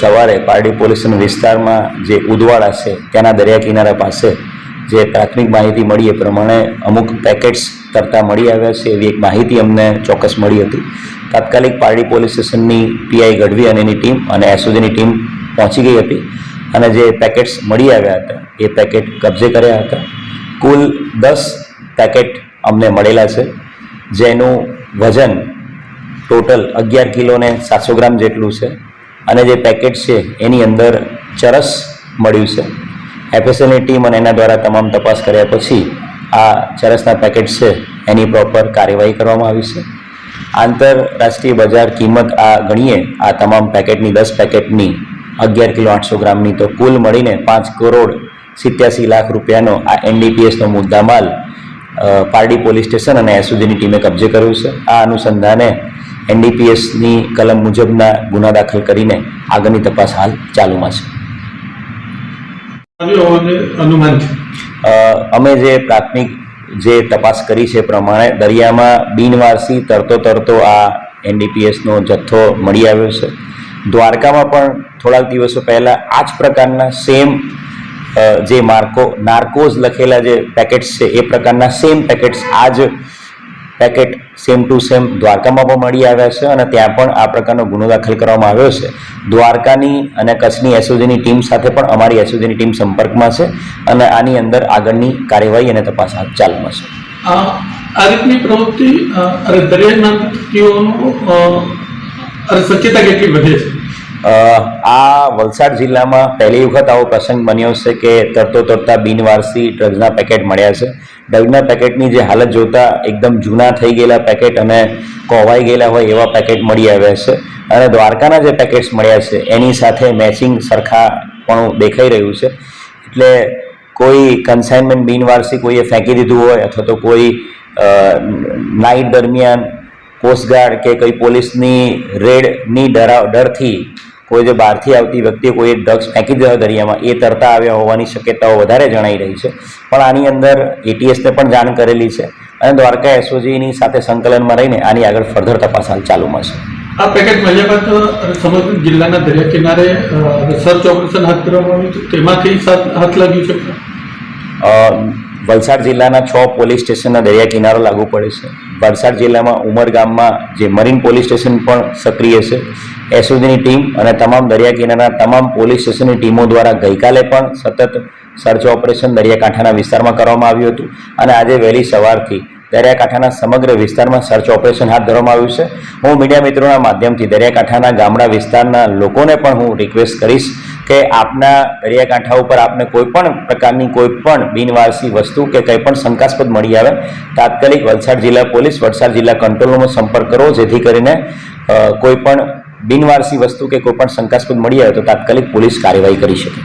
સવારે પારડી પોલીસ વિસ્તારમાં જે ઉદવાડા છે ત્યાંના દરિયા કિનારા પાસે જે પ્રાથમિક માહિતી મળી એ પ્રમાણે અમુક પેકેટ્સ તરતા મળી આવ્યા છે. એવી એક માહિતી અમને ચોક્કસ મળી હતી. તાત્કાલિક પારડી પોલીસ સ્ટેશનની પીઆઈ ગઢવી અને એની ટીમ અને એસઓજીની ટીમ પહોંચી ગઈ હતી અને જે પેકેટ્સ મળી આવ્યા હતા, એ પેકેટ કબજે કર્યા હતા. કુલ દસ પેકેટ અમને મળેલા છે, જેનું વજન ટોટલ અગિયાર કિલો ને સાતસો ગ્રામ જેટલું છે. અને જે પેકેટ છે, એની અંદર ચરસ મળ્યું છે. એફએસએલની ટીમ અને એના દ્વારા તમામ તપાસ કર્યા પછી આ ચરસના પેકેટ છે, એની પ્રોપર કાર્યવાહી કરવામાં આવી છે. આંતરરાષ્ટ્રીય બજાર કિંમત આ ગણીએ, આ તમામ પેકેટની દસ પેકેટની અગિયાર કિલો આઠસો ગ્રામની તો કુલ મળીને પાંચ કરોડ સિત્યાસી લાખ રૂપિયાનો આ એનડીપીએસનો મુદ્દામાલ પારડી પોલીસ સ્ટેશન અને એસઓજીની ટીમે કબજે કર્યું છે. આ અનુસંધાને એનડીપીએસની કલમ મુજબના ગુના દાખલ કરીને આગળની તપાસ હાલ ચાલુમાં છે. અમે જે પ્રાથમિક જે તપાસ કરી છે એ પ્રમાણે દરિયામાં બિનવારસી તરતો તરતો આ એનડીપીએસનો જથ્થો મળી આવ્યો છે. દ્વારકામાં પણ થોડાક દિવસો પહેલાં આ જ પ્રકારના સેમ જે માર્કો નાર્કોઝ લખેલા જે પેકેટ્સ છે એ પ્રકારના સેમ પેકેટ્સ આજ જ પેકેટ સેમ ટુ સેમ દ્વારકામાં પણ મળી આવ્યા છે અને ત્યાં પણ આ પ્રકારનો ગુનો દાખલ કરવામાં આવ્યો છે. દ્વારકાની અને કચ્છની એસઓજીની ટીમ સાથે પણ અમારી એસઓજીની ટીમ સંપર્કમાં છે અને આની અંદર આગળની કાર્યવાહી અને તપાસ હાથ ચાલુમાં છે. આ રીતની પ્રવૃત્તિ દરિયાના વ્યક્તિઓનું શક્યતા કેટલી વધે છે? આ વલસાડ જિલ્લામાં પહેલી વખત આવો પ્રસંગ બન્યો છે કે તરતો તરતા બિનવારસી ડ્રગ્સના પેકેટ મળ્યા છે. ડ્રગ્સના પેકેટની જે હાલત જોતા એકદમ જૂના થઈ ગયેલા પેકેટ અને કોવાઈ ગયેલા હોય એવા પેકેટ મળી આવ્યા છે. અને દ્વારકાના જે પેકેટ્સ મળ્યા છે, એની સાથે મેચિંગ સરખા પણ દેખાઈ રહ્યું છે. એટલે કોઈ કન્સાઇનમેન્ટ બિનવારસી કોઈએ ફેંકી દીધું હોય અથવા તો કોઈ નાઇટ દરમિયાન કોસ્ટગાર્ડ કે કઈ પોલીસની રેડની ડરા ડરથી કોઈ જે બહારથી આવતી વ્યક્તિએ કોઈ ડ્રગ્સ ફેંકી દીધા દરિયામાં એ તરતા આવ્યા હોવાની શક્યતાઓ વધારે જણાઈ રહી છે. પણ આની અંદર એટીએસને પણ જાણ કરેલી છે અને દ્વારકા એસઓજીની સાથે સંકલનમાં રહીને આની આગળ ફર્ધર તપાસ હાલ ચાલુમાં છે. આ પેકેટ મળ્યા બાદ સમગ્ર જિલ્લાના દરિયા કિનારે સર્ચ ઓપરેશન હાથ ધરવામાં આવ્યું તેમાંથી હાથ લાગ્યું છે? વલસાડ જિલ્લાના છ પોલીસ સ્ટેશનના દરિયા કિનારો લાગુ પડે છે. વલસાડ જિલ્લામાં ઉમરગામમાં જે મરીન પોલીસ સ્ટેશન પણ સક્રિય છે. એસઓજીની ટીમ અને તમામ દરિયા કિનારાના તમામ પોલીસ સ્ટેશનની ટીમો દ્વારા ગઈકાલે પણ સતત સર્ચ ઓપરેશન દરિયાકાંઠાના વિસ્તારમાં કરવામાં આવ્યું હતું અને આજે વહેલી સવારથી દરિયાકાંઠાના સમગ્ર વિસ્તારમાં સર્ચ ઓપરેશન હાથ ધરવામાં આવ્યું છે. હું મીડિયા મિત્રોના માધ્યમથી દરિયાકાંઠાના ગામડા વિસ્તારના લોકોને પણ હું રિક્વેસ્ટ કરીશ કે આપના દરિયાકાંઠા ઉપર આપને કોઈ પણ પ્રકારની કોઈ પણ બિનવારસી વસ્તુ કે કંઈ પણ શંકાસ્પદ મળી આવે, તાત્કાલિક વલસાડ જિલ્લા પોલીસ વલસાડ જિલ્લા કંટ્રોલ રૂમનો સંપર્ક કરો, જેથી કરીને કોઈ પણ બિનવારસી વસ્તુ કે કોઈ પણ શંકાસ્પદ મળી આવે તો તાત્કાલિક પોલીસ કાર્યવાહી કરી શકે.